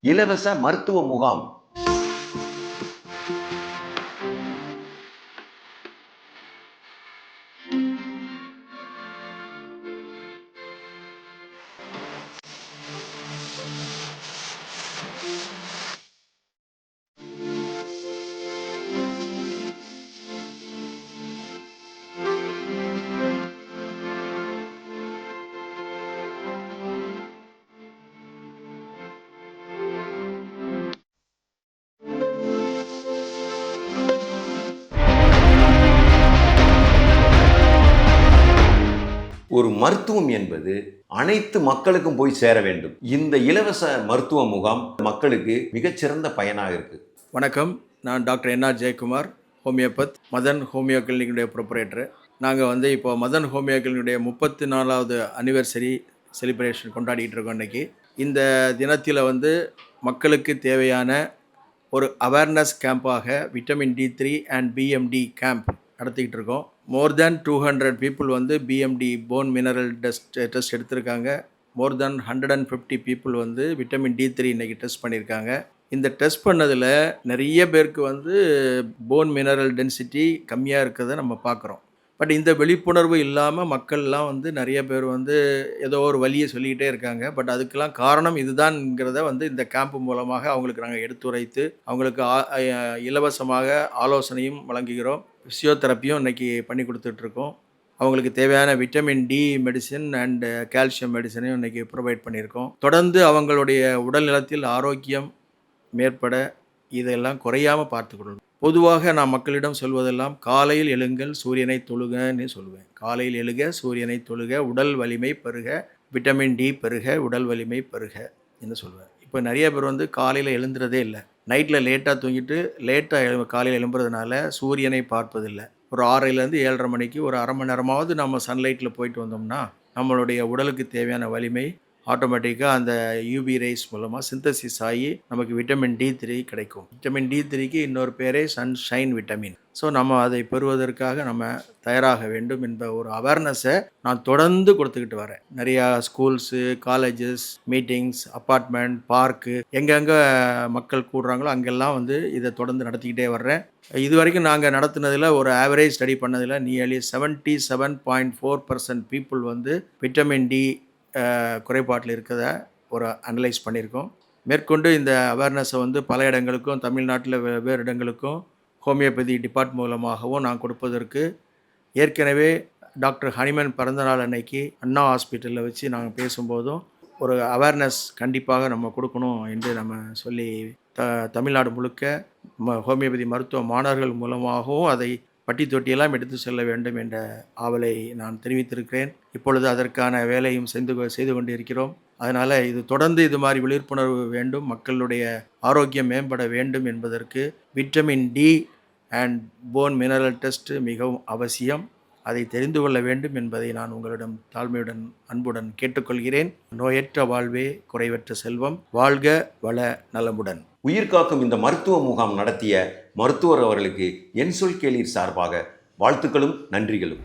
இலவச மருத்துவ முகாம். ஒரு மருத்துவம் என்பது அனைத்து மக்களுக்கும் போய் சேர வேண்டும். இந்த இலவச மருத்துவ முகாம் மக்களுக்கு மிகச்சிறந்த பயனாக இருக்கு. வணக்கம். நான் doctor NR Jayakumar homeopath Madan homeo கிளினிக்குடைய proprietor நாங்கள் வந்து இப்போ மதன் ஹோமியோ கிளினிக்குடைய முப்பத்தி நாலாவது அனிவர்சரி செலிப்ரேஷன் கொண்டாடிட்டு இருக்கோம் இன்றைக்கி இந்த தினத்தில் வந்து மக்களுக்கு தேவையான ஒரு awareness கேம்பாக vitamin D three and BMD camp நடத்திக்கிட்டு இருக்கோம். More than two hundred people வந்து BMD bone mineral test test எடுத்திருக்காங்க. More than hundred and fifty people வந்து விட்டமின் டி த்ரீ இன்றைக்கி டெஸ்ட் பண்ணியிருக்காங்க. இந்த டெஸ்ட் பண்ணதில் நிறைய பேருக்கு வந்து போன் மினரல் டென்சிட்டி கம்மியாக இருக்கிறத நம்ம பார்க்குறோம் பட் இந்த விழிப்புணர்வு இல்லாமல் மக்கள்லாம் வந்து நிறைய பேர் வந்து ஏதோ ஒரு வழியை சொல்லிக்கிட்டே இருக்காங்க. பட் அதுக்கெல்லாம் காரணம் இதுதான்ங்கிறத வந்து இந்த கேம்ப் மூலமாக அவங்களுக்கு நாங்கள் எடுத்துரைத்து அவங்களுக்கு ஆ- இலவசமாக ஆலோசனையும் வழங்குகிறோம். ஃபிசியோதெரப்பியும் இன்னைக்கு பண்ணி கொடுத்துட்ருக்கோம். அவங்களுக்கு தேவையான vitamin D medicine and calcium மெடிசனையும் இன்னைக்கு ப்ரொவைட் பண்ணியிருக்கோம். தொடர்ந்து அவங்களுடைய உடல் நலத்தில் ஆரோக்கியம் மேற்பட இதெல்லாம் குறையாமல் பார்த்துக்கொள்ளணும். பொதுவாக நான் மக்களிடம் சொல்வதெல்லாம் காலையில் எழுங்கள் சூரியனை தொழுகன்னு சொல்லுவேன். காலையில் எழுக சூரியனை தொழுக உடல் வலிமை பெருக விட்டமின் டி பெருக உடல் வலிமை பெருக என்று சொல்லுவேன் இப்போ நிறைய பேர் வந்து காலையில் எழுந்துறதே இல்லை. நைட்டில் லேட்டாக தூங்கிட்டு லேட்டாக எழு காலையில் எழும்புறதுனால சூரியனை பார்ப்பதில்லை. ஒரு ஆறிலேருந்து ஏழரை மணிக்கு ஒரு அரை மணி நேரமாவது நம்ம சன்லைட்டில் போயிட்டு வந்தோம்னா நம்மளுடைய உடலுக்கு தேவையான வலிமை ஆட்டோமேட்டிக்காக அந்த யூபி ரேஸ் மூலமாக சிந்தசிஸ் ஆகி நமக்கு விட்டமின் டி த்ரீ கிடைக்கும். விட்டமின் டி த்ரீக்கு இன்னொரு பேரே சன்ஷைன் விட்டமின் ஸோ நம்ம அதை பெறுவதற்காக நம்ம தயாராக வேண்டும் என்ற ஒரு அவேர்னஸை நான் தொடர்ந்து கொடுத்துக்கிட்டு வரேன். நிறையா schools colleges meetings apartment park எங்கெங்கே மக்கள் கூடுறாங்களோ அங்கெல்லாம் வந்து இதை தொடர்ந்து நடத்திக்கிட்டே வர்றேன். இது வரைக்கும் நாங்கள் நடத்தினதில் ஒரு ஆவரேஜ் ஸ்டடி பண்ணதில் nearly seventy seven point four percent people வந்து விட்டமின் டி குறைபாட்டில் இருக்கிறத ஒரு அனலைஸ் பண்ணியிருக்கோம். மேற்கொண்டு இந்த அவேர்னஸை வந்து பல இடங்களுக்கும் தமிழ்நாட்டில் வெவ்வேறு இடங்களுக்கும் ஹோமியோபதி டிபார்ட் மூலமாகவும் நான் கொடுப்பதற்கு ஏற்கனவே டாக்டர் ஹனிமன் பிறந்தநாள் அன்னைக்கு அண்ணா ஹாஸ்பிட்டலில் வச்சு நாங்கள் பேசும்போதும் ஒரு அவேர்னஸ் கண்டிப்பாக நம்ம கொடுக்கணும் என்று நம்ம சொல்லி த தமிழ்நாடு முழுக்க ம ஹோமியோபதி மருத்துவ மாணவர்கள் மூலமாகவும் அதை பட்டி தொட்டியெல்லாம் எடுத்து செல்ல வேண்டும் என்ற ஆவலை நான் தெரிவித்திருக்கிறேன். இப்பொழுது அதற்கான வேலையும் செய்து கொ- செய்து கொண்டிருக்கிறோம். அதனால் இது தொடர்ந்து இது மாதிரி விழிப்புணர்வு வேண்டும் மக்களுடைய ஆரோக்கியம் மேம்பட வேண்டும் என்பதற்கு vitamin D and bone mineral test மிகவும் அவசியம். அதை தெரிந்து கொள்ள வேண்டும் என்பதை நான் உங்களிடம் தாழ்மையுடன் அன்புடன் கேட்டுக்கொள்கிறேன். நோயற்ற வாழ்வே குறைவற்ற செல்வம். வாழ்க வள நலமுடன். உயிர் காக்கும் இந்த மருத்துவ முகாம் நடத்திய மருத்துவர் அவர்களுக்கு என் சொல் கேளீர் சார்பாக வாழ்த்துக்களும் நன்றிகளும்.